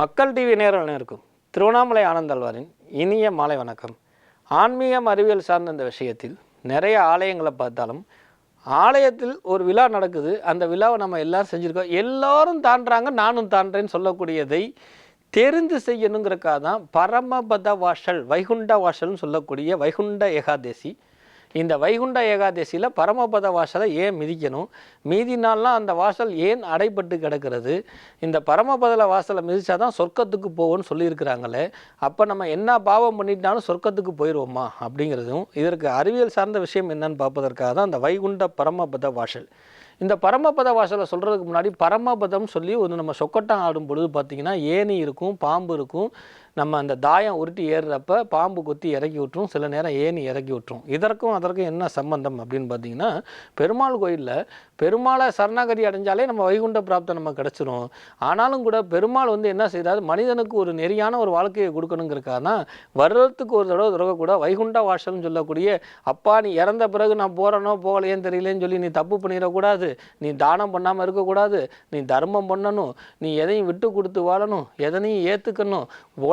மக்கள் டிவி நேரில் இருக்கும் திருவண்ணாமலை ஆனந்தல்வாரின் இனிய மாலை வணக்கம். ஆன்மீகம் அறிவியல் சார்ந்த இந்த விஷயத்தில் நிறைய ஆலயங்களை பார்த்தாலும் ஆலயத்தில் ஒரு விழா நடக்குது. அந்த விழாவை நம்ம எல்லோரும் செஞ்சுருக்கோம். எல்லோரும் தாண்டுறாங்க நானும் தாண்டேன்னு சொல்லக்கூடியதை தெரிந்து செய்யணுங்கிறக்காக தான் பரமபத வாசல் வைகுண்ட வாசல்னு சொல்லக்கூடிய வைகுண்ட ஏகாதேசி இந்த வைகுண்ட ஏகாதசியில் பரமபத வாசலை ஏன் மிதிக்கணும்? மீதி நாள்லாம் அந்த வாசல் ஏன் அடைப்பட்டு கிடக்கிறது? இந்த பரமபத வாசலை மிதிச்சா தான் சொர்க்கத்துக்கு போவோம்னு சொல்லியிருக்கிறாங்களே. அப்போ நம்ம என்ன பாவம் பண்ணிட்டாலும் சொர்க்கத்துக்கு போயிடுவோமா அப்படிங்கிறதும் இதற்கு அறிவியல் சார்ந்த விஷயம் என்னன்னு பார்ப்பதற்காக தான் அந்த வைகுண்ட பரமபத வாசல். இந்த பரமபத வாசலை சொல்கிறதுக்கு முன்னாடி பரமபதம் சொல்லி ஒன்று நம்ம சொக்கட்டம் ஆடும் பொழுது பார்த்திங்கன்னா ஏணி இருக்கும் பாம்பு இருக்கும் நம்ம அந்த தாயம் உருட்டி ஏறுறப்ப பாம்பு கொத்தி இறக்கி விட்டுரும் சில நேரம் ஏணி இறக்கி விட்டுரும். இதற்கும் அதற்கும் என்ன சம்பந்தம் அப்படின்னு பார்த்தீங்கன்னா பெருமாள் கோயிலில் பெருமாளை சரணாகதி அடைஞ்சாலே நம்ம வைகுண்ட பிராப்தம் நம்ம கிடச்சிரும். ஆனாலும் கூட பெருமாள் வந்து என்ன செய்கிறாரு மனிதனுக்கு ஒரு நெறியான ஒரு வாழ்க்கையை கொடுக்கணுங்கிறக்காக தான் வருடத்துக்கு ஒரு தடவை தடவை கூட வைகுண்ட வாசல்னு சொல்லக்கூடிய அப்பா நீ இறந்த பிறகு நான் போகிறனோ போகலையேன்னு தெரியலேன்னு சொல்லி நீ தப்பு பண்ணிடக்கூடாது. நீ தானம் பண்ணாமல் இருக்கக்கூடாது. நீ தர்மம் பண்ணணும். நீ எதையும் விட்டு கொடுத்து வாழணும். எதனையும் ஏற்றுக்கணும்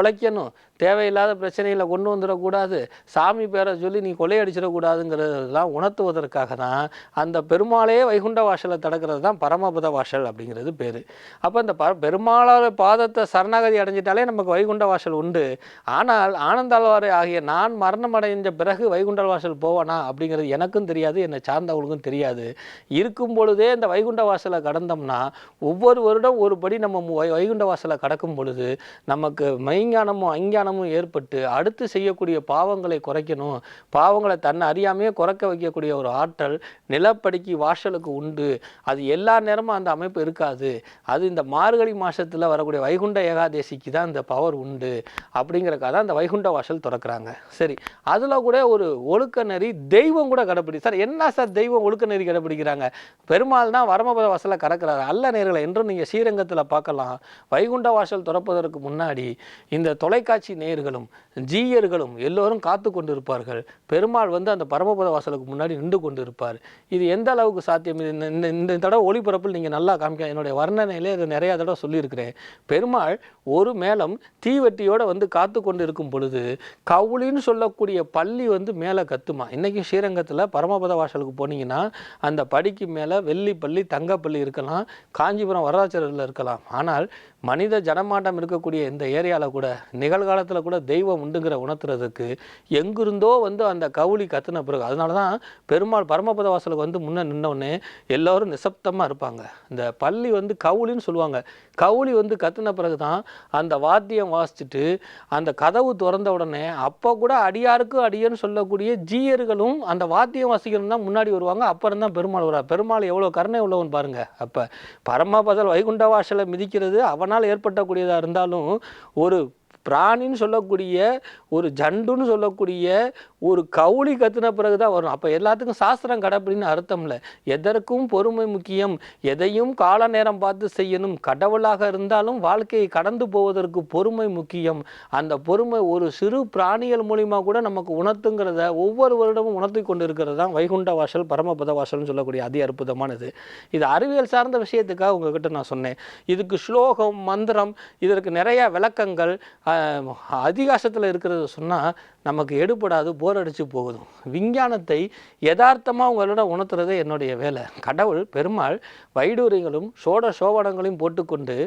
உழைக்கணும் தேவையில்லாத பிரச்சனைகளை கொண்டு வந்துடக்கூடாது. சாமி பேரை சொல்லி நீ கொலையடிச்சிடக்கூடாதுங்கிறதெல்லாம் உணர்த்துவதற்காக தான் அந்த பெருமாளே வைகுண்ட வாசலை தடக்கிறது தான் பரமபத வாசல் அப்படிங்கிறது பேர். அப்போ இந்த ப பெருமாளோட பாதத்தை சரணாகதி அடைஞ்சிட்டாலே நமக்கு வைகுண்ட வாசல் உண்டு. ஆனால் ஆனந்தாழ்வாரை ஆகிய நான் மரணம் அடைஞ்ச பிறகு வைகுண்ட வாசல் போவானா அப்படிங்கிறது எனக்கும் தெரியாது என்னை சார்ந்தவங்களுக்கும் தெரியாது. இருக்கும் பொழுதே இந்த வைகுண்ட வாசலை கடந்தோம்னா ஒவ்வொரு வருடம் ஒரு படி நம்ம வை- வைகுண்ட வாசலை கடக்கும் பொழுது நமக்கு விஞ்ஞானமும் அஞ்ஞானமும் ஏற்பட்டு அடுத்து செய்யக்கூடிய பாவங்களை குறைக்கணும். பாவங்களை தன்னை அறியாமையே குறைக்க வைக்கக்கூடிய ஒரு ஆற்றல் நிலப்படிக்கு வாசலுக்கு உண்டு. அது எல்லா நேரமும் அந்த அமைப்பு இருக்காது. அது இந்த மார்கழி மாதத்தில் வரக்கூடிய வைகுண்ட ஏகாதேசிக்கு தான் இந்த பவர் உண்டு. அப்படிங்கிறக்காக தான் இந்த வைகுண்ட வாசல் திறக்கிறாங்க. சரி அதில் கூட ஒரு ஒழுக்க நெறி தெய்வம் கூட கடைப்பிடி சார் என்ன சார் தெய்வம் ஒழுக்க நெறி கடைப்பிடிக்கிறாங்க? பெருமாள் தான் வரமபத வாசலை கடக்கிறாரு அல்ல நேர்களை என்றும் நீங்கள் ஸ்ரீரங்கத்தில் பார்க்கலாம். வைகுண்ட வாசல் திறப்பதற்கு முன்னாடி இந்த இந்த தொலைக்காட்சி நேயர்களும் ஜீயர்களும் எல்லோரும் காத்து கொண்டிருப்பார்கள். பெருமாள் வந்து அந்த பரமபத வாசலுக்கு முன்னாடி நின்று கொண்டு இருப்பார் இது எந்த அளவுக்கு சாத்தியம்? இது இந்த- இந்த இந்த தடவை ஒளிபரப்பில் நீங்கள் நல்லா காமிக்க என்னுடைய வர்ணனையிலே இதை நிறையா தடவை சொல்லியிருக்கிறேன். பெருமாள் ஒரு மேளம் தீவெட்டியோடு வந்து காத்து கொண்டு இருக்கும் பொழுது கவுளின்னு சொல்லக்கூடிய பள்ளி வந்து மேலே கத்துமா? இன்றைக்கும் ஸ்ரீரங்கத்தில் பரமபத வாசலுக்கு போனீங்கன்னா அந்த படிக்கு மேலே வெள்ளி பள்ளி தங்கப்பள்ளி இருக்கலாம் காஞ்சிபுரம் வரலாச்சரில் இருக்கலாம். ஆனால் மனித ஜனமாட்டம் இருக்கக்கூடிய இந்த ஏரியாவில் கூட நிகழ்காலத்தில் கூட தெய்வம் உண்டுங்கிற உணர்த்துறதுக்கு எங்கிருந்தோ வந்து அந்த கவுளி கத்துன பிறகு அதனால தான் பெருமாள் பரமபத வாசலுக்கு வந்து முன்னே நின்னோடனே எல்லோரும் நிசப்தமாக இருப்பாங்க. இந்த பள்ளி வந்து கவுளின்னு சொல்லுவாங்க. கவுளி வந்து கத்துன பிறகு தான் அந்த வாத்தியம் வாசிச்சுட்டு அந்த கதவு திறந்த உடனே அப்போ கூட அடியாருக்கு அடியன்னு சொல்லக்கூடிய ஜீயர்களும் அந்த வாத்தியம் வாசிக்கணும் தான் முன்னாடி வருவாங்க அப்புறம் தான் பெருமாள் வருவார். பெருமாள் எவ்வளோ கருணை உள்ளவன் பாருங்கள் அப்போ பரமபதல் வைகுண்ட வாசலை மிதிக்கிறது அவனால் ஏற்பட்டக்கூடியதாக இருந்தாலும் ஒரு பிராணின்னு சொல்லக்கூடிய ஒரு ஜண்டுன்னு சொல்லக்கூடிய ஒரு கவுளி கத்துன பிறகு தான் வரும். அப்போ எல்லாத்துக்கும் சாஸ்திரம் கடைப்பிடின்னு அர்த்தம் இல்லை எதற்கும் பொறுமை முக்கியம். எதையும் கால நேரம் பார்த்து செய்யணும். கடவுளாக இருந்தாலும் வாழ்க்கையை கடந்து போவதற்கு பொறுமை முக்கியம். அந்த பொறுமை ஒரு சிறு பிராணிகள் மூலிமா கூட நமக்கு உணர்த்துங்கிறத ஒவ்வொரு வருடமும் உணர்த்தி கொண்டு இருக்கிறது தான் வைகுண்ட வாசல் பரமபத வாசல்னு சொல்லக்கூடிய அதி அற்புதமானது. இது அறிவியல் சார்ந்த விஷயத்துக்காக உங்ககிட்ட நான் சொன்னேன். இதுக்கு ஸ்லோகம் மந்திரம் இதற்கு நிறைய விளக்கங்கள் அதிகாசத்தில் இருக்கிறத சொன்னால் நமக்கு எடுபடாது போர் அடித்து போகுது. விஞ்ஞானத்தை யதார்த்தமாக உங்களோட உணர்த்துறதே என்னுடைய வேலை. கடவுள் பெருமாள் வைடூரியங்களும் சோட சோபனங்களையும் போட்டுக்கொண்டு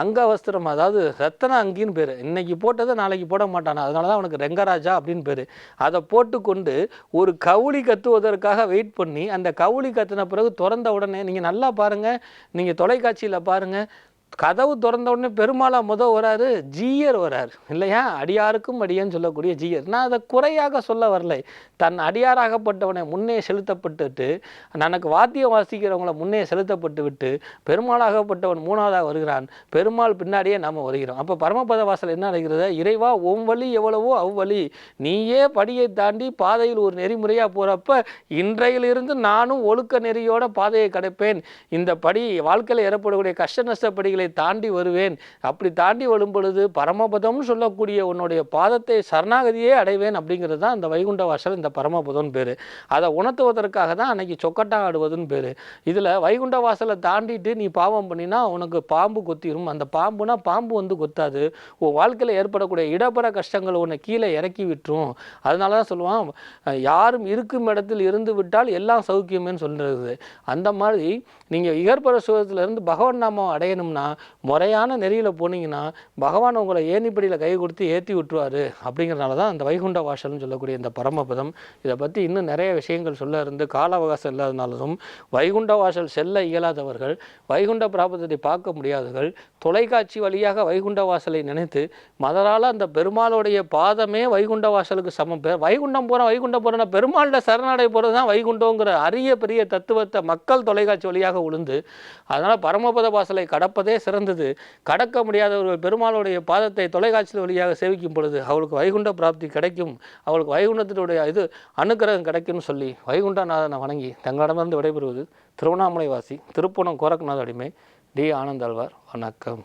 அங்க வஸ்திரம் அதாவது ரத்தன அங்கின்னு பேர். இன்னைக்கு போட்டதை நாளைக்கு போட மாட்டானா? அதனால தான் அவனுக்கு ரெங்கராஜா அப்படின்னு பேர். அதை போட்டுக்கொண்டு ஒரு கவுளி கத்துவதற்காக வெயிட் பண்ணி அந்த கவுளி கத்துன பிறகு திறந்த உடனே நீங்கள் நல்லா பாருங்கள் நீங்கள் தொலைக்காட்சியில் பாருங்கள் கதவு திறந்த உடனே பெருமாளா முத வராரு ஜீயர் வராரு இல்லையா? அடியாருக்கும் அடியன்னு சொல்லக்கூடிய ஜீயர். நான் அதை குறையாக சொல்ல வரலை. தன் அடியாராகப்பட்டவனை முன்னே செலுத்தப்பட்டுட்டு எனக்கு வாத்தியம் வாசிக்கிறவங்கள முன்னே செலுத்தப்பட்டு விட்டு பெருமாளாகப்பட்டவன் மூணாவதாக வருகிறான். பெருமாள் பின்னாடியே நாம் வருகிறோம். அப்போ பரமபத வாசல் என்ன அடைகிறது? இறைவா உன் வழி எவ்வளவோ அவ்வழி நீயே படியை தாண்டி பாதையில் ஒரு நெறிமுறையாக போகிறப்ப இன்றையிலிருந்து நானும் ஒழுக்க நெறியோட பாதையை கிடைப்பேன். இந்த படி வாழ்க்கையில் ஏற்படக்கூடிய கஷ்ட நஷ்டப்படிகள் படிகளை தாண்டி வருவேன். அப்படி தாண்டி வரும் பொழுது பரமபதம்னு சொல்லக்கூடிய உன்னுடைய பாதத்தை சரணாகதியே அடைவேன் அப்படிங்கிறது தான் இந்த வைகுண்ட வாசல் இந்த பரமபதம்னு பேர். அதை உணர்த்துவதற்காக தான் அன்னைக்கு சொக்கட்டா ஆடுவதுன்னு பேர். இதில் வைகுண்ட வாசலை தாண்டிட்டு நீ பாவம் பண்ணினா உனக்கு பாம்பு கொத்திரும். அந்த பாம்புனா பாம்பு வந்து கொத்தாது. உன் வாழ்க்கையில் ஏற்படக்கூடிய இடப்பட கஷ்டங்கள் உன்னை கீழே இறக்கி விட்டுரும். அதனால தான் சொல்லுவான் யாரும் இருக்கும் இடத்தில் இருந்து விட்டால் எல்லாம் சௌக்கியமேன்னு சொல்கிறது அந்த மாதிரி நீங்கள் இகற்பர சுகத்திலிருந்து பகவான் நாமம் அடையணும்னா முறையான நெறியில் போனீங்கன்னா பகவான் உங்களை ஏணிப்படியில் கை கொடுத்து ஏற்றி விட்டுருவார்? அப்படிங்கிறனால தான் அந்த வைகுண்ட வாசல்னு சொல்லக்கூடிய இந்த பரமபதம். இதை பற்றி இன்னும் நிறைய விஷயங்கள் சொல்ல இருந்து கால அவகாசம் இல்லாதனாலும் வைகுண்ட வாசல் செல்ல இயலாதவர்கள் வைகுண்ட பிராபதத்தை பார்க்க முடியாதவர்கள் தொலைக்காட்சி வழியாக வைகுண்ட வாசலை நினைத்து மதரால் அந்த பெருமாளுடைய பாதமே வைகுண்ட வாசலுக்கு சமம். பெ வைகுண்டம் போகிறோம் வைகுண்டம் போகிறோம்னா பெருமாளில் சரணடை போகிறது தான் வைகுண்டங்கிற அரிய பெரிய தத்துவத்தை மக்கள் தொலைக்காட்சி வழியாக உளுந்து அதனால் பரமபத வாசலை கடப்பதே சிறந்தது. கடக்க முடியாதவர்கள் பெருமாளுடைய பாதத்தை தொலைக்காட்சியில் வழியாக சேவிக்கும் பொழுது அவளுக்கு வைகுண்ட பிராப்தி கிடைக்கும். அவளுக்கு வைகுண்டத்தினுடைய இது அனுக்கிரகம் கிடைக்கும்னு சொல்லி வைகுண்டநாதனை வணங்கி தங்களிடமிருந்து விடைபெறுவது திருவண்ணாமலை வாசி திருப்பணம் கோரக்நாத் அடிமை டி. ஆனந்தாழ்வார் வணக்கம்.